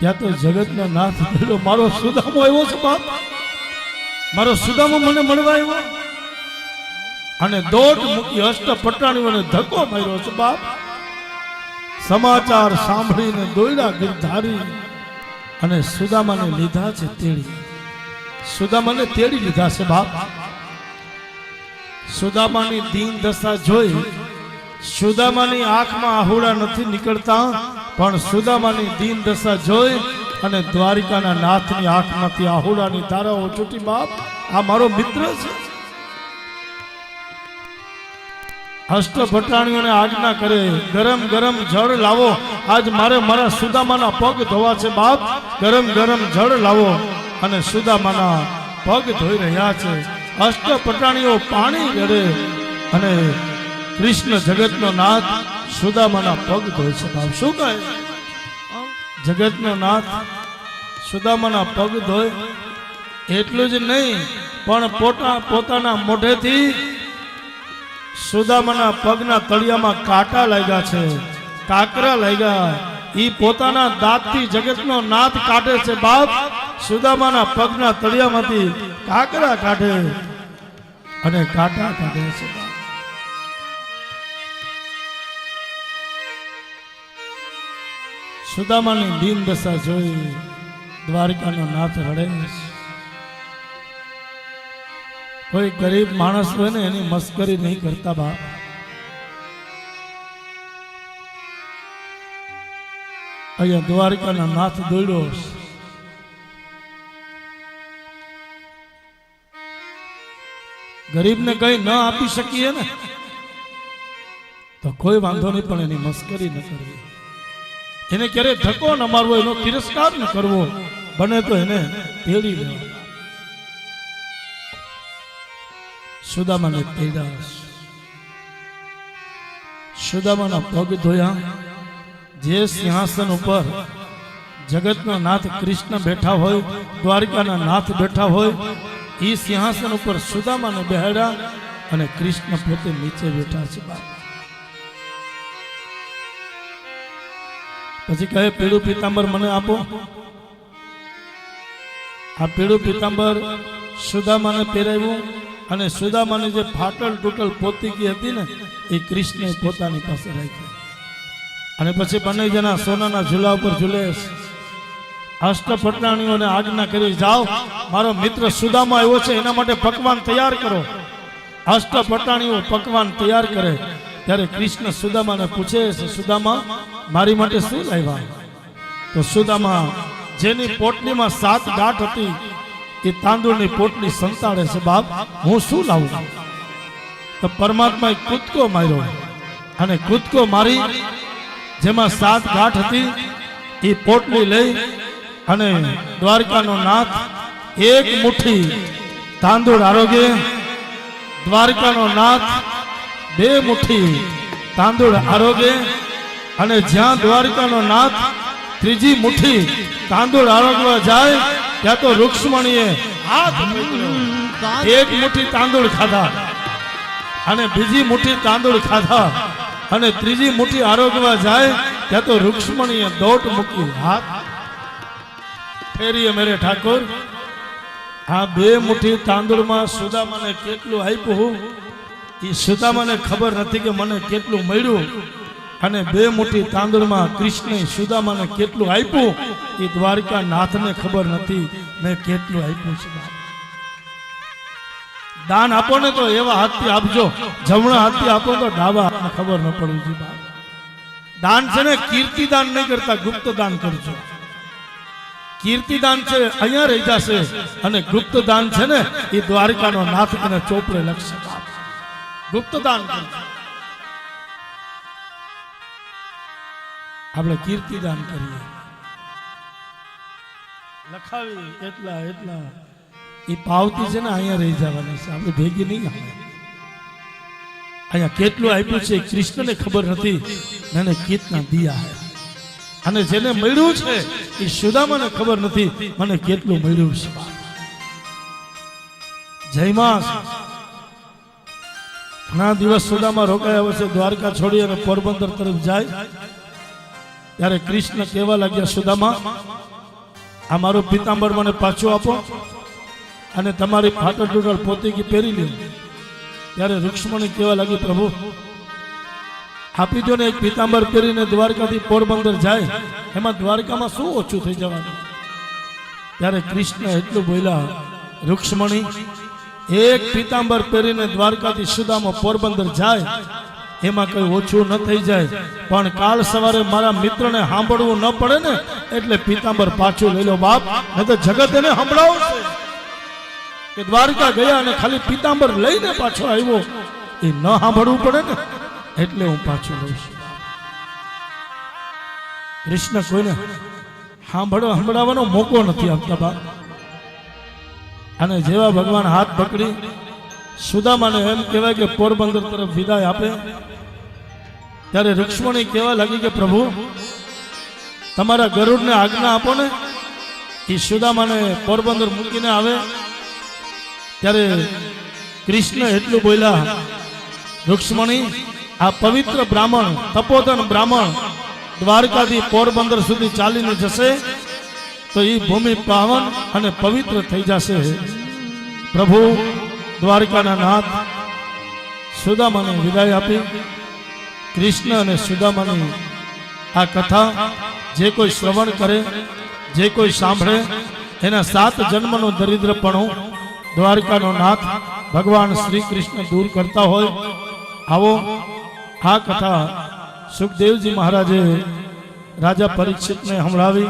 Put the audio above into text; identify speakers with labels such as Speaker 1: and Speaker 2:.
Speaker 1: ત્યાં તો જગતનો નાથ થયેલો. મારો સુદામો આવ્યો છે, બાપ. મારો સુદામો મને મળવા આવ્યો. અને દોટ મૂકી અષ્ટ પટાણીઓને ધક્કો માર્યો છે, બાપ. સમાચાર સાંભળીને દોયડા ગીરધારી અને સુદામાને લીધા છે તેડી. સુદામાને તેડી લીધા છે, બાપ. સુદામાની દીન દશા જોઈ સુદામાની આંખમાં આહુડા નથી નીકળતા. પણ સુદામાની દીન દશા જોઈ અને દ્વારિકાના નાથની આંખમાંથી આહુડાની ધારાઓ છૂટી બાપ, આ મારો મિત્ર છે. હસ્ત ભટાણીઓને આજ્ઞા કરે, ગરમ ગરમ જળ લાવો, આજ મારે મારા સુદામાના પગ ધોવા છે, બાપ. ગરમ ગરમ જળ લાવો. અને સુદામાના પગ ધોઈ રહ્યા છે. અષ્ટ પટાણીઓ પાણી રડે અને કૃષ્ણ જગતનો નાથ સુદામાના પગ ધોય છે બાપ શું કહે? જગતનો નાથ સુદામાના પગ ધોય એટલું જ નહીં, પણ પોતા, પોતાના મોઢેથી સુદામાના પગના તળિયામાં કાંટા લાગ્યા છે, કાકરા લાગ્યા. એ પોતાના દાંતથી જગતનો નાથ કાઢે છે, બાપ. સુદામાના પગના તળિયામાંથી કાકરા કાઢે અને કાંટા કાઢે છે સુદામાની દીન દશા જોઈ દ્વારિકાનો નાથ રડે. કોઈ ગરીબ માણસ હોય ને એની મસ્કરી નહીં કરતા બાપ. અહીંયા દ્વારકાના નાથ દોડ્યો. ગરીબને કઈ ન આપી શકીએ ને, તો કોઈ વાંધો નહીં, પણ એની મસ્કરી ન કરવી. એને ક્યારે ધક્કો ન મારવો, એનો તિરસ્કાર ન કરવો. બને તો એને તેડી લેવા. સુદામાને તેડા સુદામાના પગ ધોયા. જે સિંહાસન ઉપર જગતનો નાથ કૃષ્ણ બેઠા હોય, દ્વારકાના નાથ બેઠા હોય એ સિંહાસન ઉપર સુદામાને બેહાડ્યા અને કૃષ્ણ પોતે નીચે બેઠા છે બાપ. પછી કહે, પીળું પીતાંબર મને આપો. આ પીળું પીતાંબર સુદામાને પહેરાવ્યું અને સુદામાની જે ફાટલ તૂટલ પોતીકી હતી ને, એ કૃષ્ણે પોતાની પાસે રાખી. અને પછી બંને જણા સોનાના ઝૂલા ઉપર ઝૂલે. અષ્ટફટાણીઓને આજ્ઞા કરી, જાઓ, મારો મિત્ર સુદામા આવ્યો છે, એના માટે પકવાન તૈયાર કરો. અષ્ટપટાણીઓ પકવાન તૈયાર કરે. ત્યારે કૃષ્ણ સુદામાને પૂછે છે, સુદામા, મારી માટે શું લાવ્યા? તો સુદામા, જેની પોટલીમાં સાત ગાંઠ હતી, એ તાંદુળની પોટલી સંતાડે છે, બાપ, હું શું લાવું? તો પરમાત્માએ કૂદકો માર્યો અને કૂદકો મારી, જેમાં સાત ગાંઠ હતી, એ પોટલી લઈ અને દ્વારકાનો નાથ, એક મુઠ્ઠી તાંદુળ આરોગ્ય, દ્વારકાનો નાથ બે મુઠ્ઠી તાંદુળ આરોગ્ય અને જ્યાં દ્વારકાનો નાથ ત્રીજી મુઠ્ઠી તાંદુળ આરોગવા જાય, ત્યાં તો રૂક્ષ્મણીએ એક મુઠ્ઠી તાંદુળ ખાધા અને બીજી મુઠ્ઠી તાંદુળ ખાધા અને ત્રીજી મુઠ્ઠી આરોગવા જાય, ત્યાં તો રૂક્ષ્મણીએ દોટ મૂકી હાથ ફેરીએ મેરે ઠાકોર, આ બે મુઠ્ઠી તાંદુળમાં સુદામાને કેટલું આપ્યું? એ સુદામાને ખબર નથી કે મને કેટલું મળ્યું. અને બે મોટી તાંદુળમાં કૃષ્ણે સુદામાને કેટલું આપ્યું. એ દ્વારકા નાથને ખબર નથી મેં કેટલું આપ્યું છે દાન આપો ને તો એવા હાથથી આપજો. જમણા હાથથી આપો તો ડાબા હાથને ખબર ન પડવું જોઈએ દાન છે ને કીર્તિ દાન નહીં કરતા ગુપ્ત દાન કરજો. કીર્તિદાન છે, અહીંયા રહી જશે. અને ગુપ્ત દાન છે ને એ દ્વારકાનો નાથ અને ચોપડે લખશે બાપ. ગુપ્ત દાન કરજો. આપણે કીર્તિદાન કરીએ. લખાવી એટલા એટલા. એ પાવતી છે ને અહીંયા રહી જવાની છે. આપણે ભેગી નહીં આવે. અહીંયા કેટલું આપ્યું છે કૃષ્ણને ખબર નથી. અને કિતના દિયા હે. અને જેને મળ્યું છે એ સુદામાને ખબર નથી. મને કેટલું મળ્યું છે. જયમાં ઘણા દિવસ સુધામાં રોકાયા વર્ષે દ્વારકા છોડી અને પોરબંદર તરફ જાય. ત્યારે કૃષ્ણ કહેવા લાગ્યા, સુદામા, આ મારો પિતાંબર મને પાછો આપો અને તમારી ફાટલ ટૂટલ પોતીકી પહેરી લે ત્યારે રૂક્ષ્મણી કહેવા લાગી, પ્રભુ, આપી દો ને એક પિતાંબર પહેરીને દ્વારકાથી પોરબંદર જાય. એમાં દ્વારકામાં શું ઓછું થઈ જવાનું? ત્યારે કૃષ્ણ એટલું બોલ્યા, રૂક્ષ્મણી એક પિતાંબર પહેરીને દ્વારકાથી સુદામાં પોરબંદર જાય, એમાં કઈ ઓછું ન થઈ જાય. પણ કાલ સવારે મારા મિત્રને સાંભળવું ન પડે ને, એટલે પિતાંબર પાછું લઈ લો બાપ નહીં તો જગત એને સંભળાવશે. કે દ્વારકા ગયા અને ખાલી પિતાંબર લઈને પાછો આવ્યો, એ ન સાંભળવું પડે ને, એટલે હું પાછું લઉં છું. કૃષ્ણ કોઈને સાંભળવા, સંભળાવવાનો મોકો નથી આપતા બાપ. અને જેવા ભગવાન હાથ પકડી, સુદામાને એમ કહેવાય કે પોરબંદર તરફ વિદાય આપે. ત્યારે રુક્ષ્મણી કહેવા લાગી કે, પ્રભુ, તમારા ગરુડને આજ્ઞા આપો ને, એ સુદામાને પોરબંદર મૂકીને આવે. ત્યારે કૃષ્ણ એટલું બોલ્યા, રુક્ષ્મણી, આ પવિત્ર બ્રાહ્મણ, તપોધન બ્રાહ્મણ દ્વારકાથી પોરબંદર સુધી ચાલીને જશે. તો એ ભૂમિ પાવન અને પવિત્ર થઈ જશે. પ્રભુ દ્વારકાના નાથ, સુદામાને વિદાય આપી. કૃષ્ણ અને સુદામાની આ કથા જે કોઈ શ્રવણ કરે, જે કોઈ સાંભળે, એના સાત જન્મનો દરિદ્રપણું દ્વારકાનો નાથ ભગવાન શ્રી કૃષ્ણ દૂર કરતા હોય. આવો, આ કથા સુખદેવજી મહારાજે રાજા પરીક્ષિતને સંભળાવી.